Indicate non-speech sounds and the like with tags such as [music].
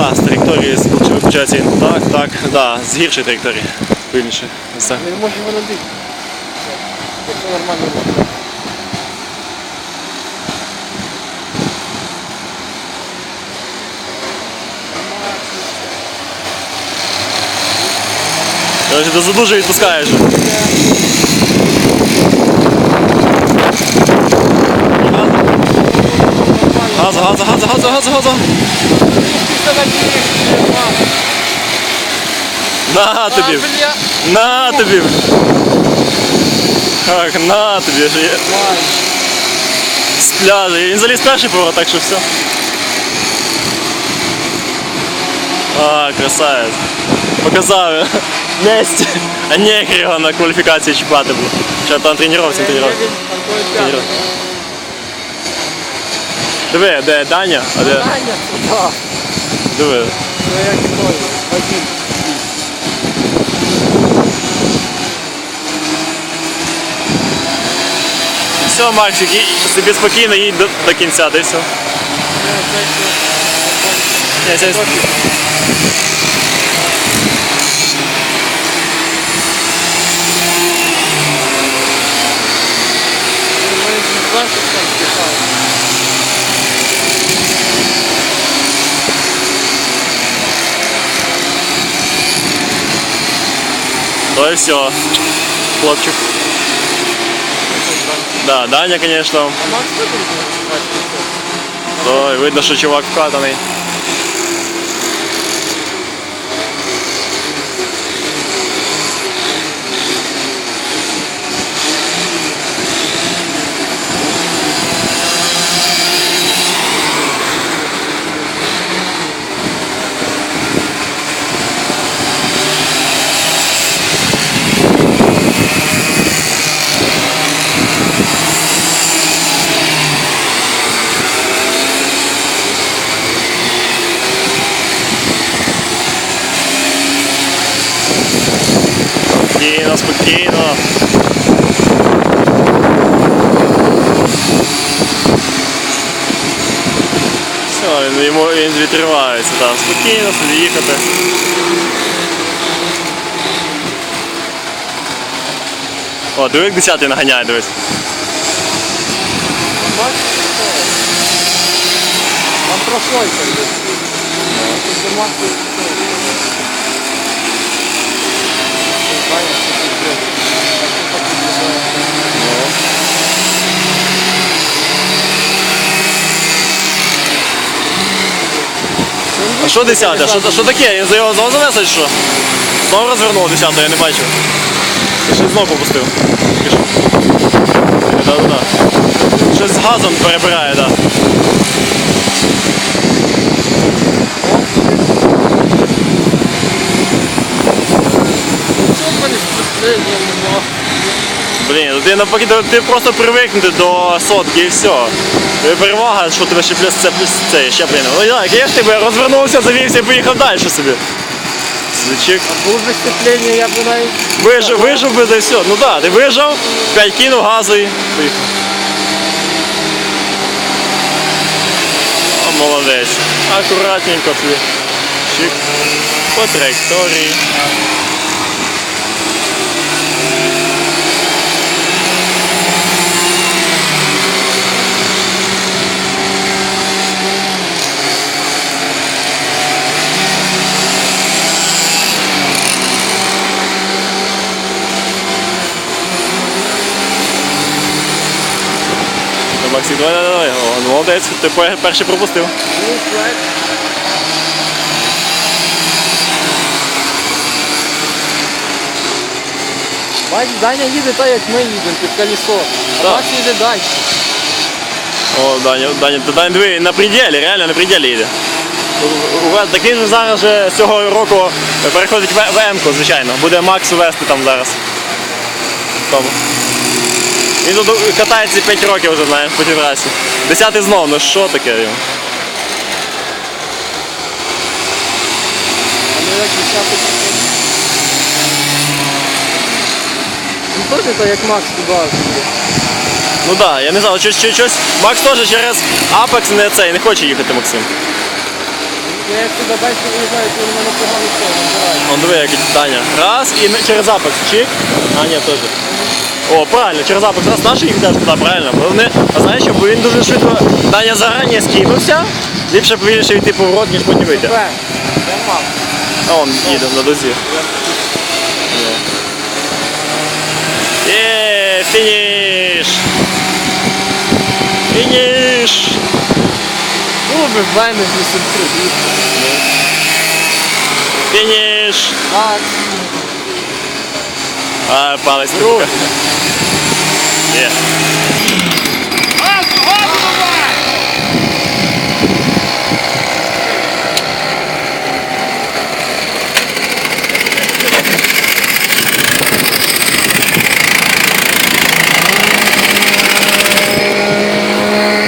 Да, з траєкторії виключається він. Так, так, да, з гіршої траєкторії. Вільніше. Все. Не може воно бути. Це нормально буде. Короче, ти задуже відпускаєш. Газа, газа, газа, газа, газа, газа. На тобі. На тобі. Так, на тобі. ж є. З пляжа. Він заліз перший поворот, так що все. А, красавець. Показав. [laughs] Несті. А не його на кваліфікації чіпати було. Що там тренувався, тренувався. Диви, де Даня? А де? Туди. Диви. Це як той, один. Все, мальчик, собі спокійно їдь до, до кінця, де все. Я зараз- То и все. Хлопчик. Да, Даня, конечно. Ой, То видно, що чувак вкатаний. Спокійно. Все, він, йому, він відривається, так. Спокійно собі їхати. О, диви, як десятий наганяє, дивись. Там прослойка йде. Це Макс це. Таня, це пиздец. Так, так, так, А що десяте? Що, що таке? Він за його знову занесли, чи що? Знову розвернув десятого, я не бачив. Ти щось знову попустив. Пішов. Да, да, да. Щось з газом перебирає, так. Да. Блін, ти навпаки, ти просто привикнути до сотки і все. Тобі перевага, що тебе ще плюс це плюс це ще блін. Ну як, я ж тебе розвернувся, завівся і поїхав далі собі. Звичайно. Було б впечатлення, я б навіть... Вижив, вижив би да і все. Ну так, да, ти вижив, 5 кинув газу і поїхав. О, молодець. Акуратненько тобі. Чик. По траєкторії. Ну, давай, давай, давай. О, молодець, ти пе- перший пропустив. Ну, флаг. Бач, Даня їде так, як ми їдемо, під колесо. А Так. Макс їде далі. О, Даня, Даня, та Даня, диви, на пределі, реально на пределі їде. У- у- Так він же зараз же цього року переходить в в М-ку, звичайно. Буде Макс вести там зараз. Тому. Він тут катається 5 років вже, знаєш, по цій трасі. Десятий знов, ну що таке йому? Ну теж так, як Макс туди. Ну так, да, я не знаю, щось, щось, щось. Макс теж через Apex не цей, не хоче їхати Максим. Я як туди далі виїжджаю, то вони мене погано все. Он диви, як Даня. Раз і через запах. Чик. А, ні, теж. О, правильно, через запах. Раз наші їх теж туди, правильно. Бо вони, а знаєш що, бо він дуже швидко, Даня зарані скинувся. Ліпше повільніше йти поворот, ніж потім вийти. Мав. А он їде на дозі. Є, фініш! Фініш! Ну, вже сюрприз. Фініш! Так. А, палець рук. Є.